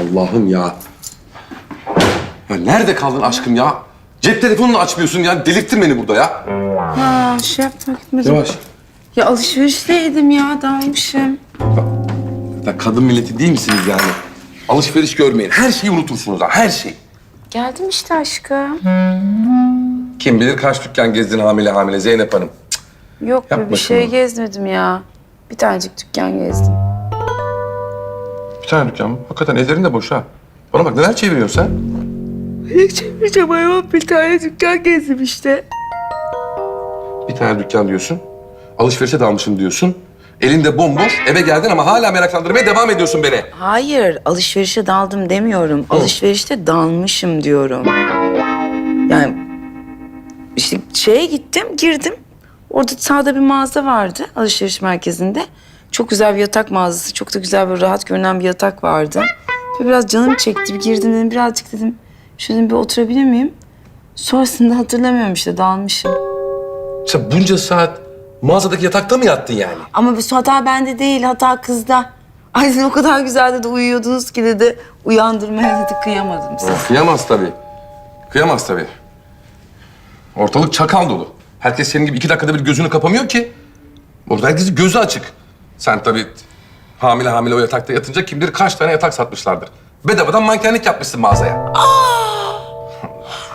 Allah'ım ya. Ya nerede kaldın aşkım ya? Cep telefonunu açmıyorsun ya. Delirttin beni burada ya. Ha şey yaptım gitmedim. Yavaş. Ya alışverişteydim ya dalmışım. Ya kadın milleti değil misiniz yani? Alışveriş görmeyin. Her şeyi unutursunuz ha. Her şey. Geldim işte aşkım. Kim bilir kaç dükkan gezdin hamile hamile Zeynep Hanım. Yok be Yapma bir şey şunu. gezmedim ya. Bir tanecik dükkan gezdim. Tane dükkan mı? Hakikaten ellerin de boş ha. Bana bak neler çeviriyorsun sen? Ne çevireceğim ayol bir tane dükkan gezdim işte. Bir tane dükkan diyorsun. Alışverişe dalmışım diyorsun. Elinde bomboş. Eve geldin ama hala meraklandırmaya devam ediyorsun beni. Hayır alışverişe daldım demiyorum. Alışverişte dalmışım diyorum. Yani işte şeye gittim girdim. Orada sağda bir mağaza vardı alışveriş merkezinde. Çok güzel bir yatak mağazası. Çok da güzel böyle rahat görünen bir yatak vardı. Ve biraz canım çekti. Bir girdim dedim birazcık dedim. Şöyle bir oturabilir miyim? Sonrasında hatırlamıyorum işte dalmışım. Sen bunca saat mağazadaki yatakta mı yattın yani? Ama bu hata bende değil, hata kızda. Ay siz o kadar güzel dedi uyuyordunuz ki dedi. Uyandırmaya dedi kıyamadım size. Kıyamaz tabii. Kıyamaz tabii. Ortalık çakal dolu. Herkes senin gibi iki dakikada bir gözünü kapamıyor ki. Orada herkesin gözü açık. Sen tabii hamile hamile o yatakta yatınca kim bilir kaç tane yatak satmışlardır. Bedavadan mankenlik yapmışsın mağazaya.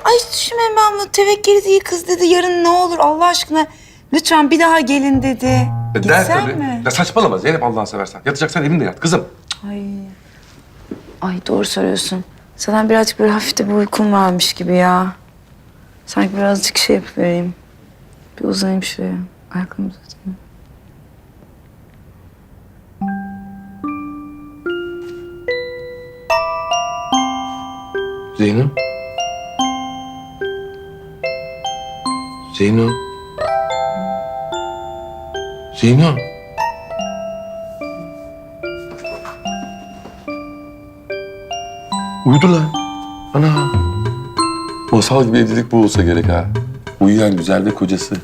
Ay hiç düşünmeyin ben bunu tevekkeli değil kız dedi. Yarın ne olur Allah aşkına lütfen bir daha gelin dedi. E, der Gitsen tabii. mi? Ya saçmalama Zeynep Allah'ını seversen. Yatacaksan evinde yat kızım. Ay. Ay doğru söylüyorsun. Zaten birazcık böyle hafif de bir uykum varmış gibi ya. Sanki birazcık şey yapıvereyim. Bir uzanayım şuraya. Ayaklarımı uzatayım. Zeyno. Zeyno. Zeyno. Uyudu lan. Ana. Masal gibi evlilik bu olsa gerek ha. Uyuyan güzel ve kocası.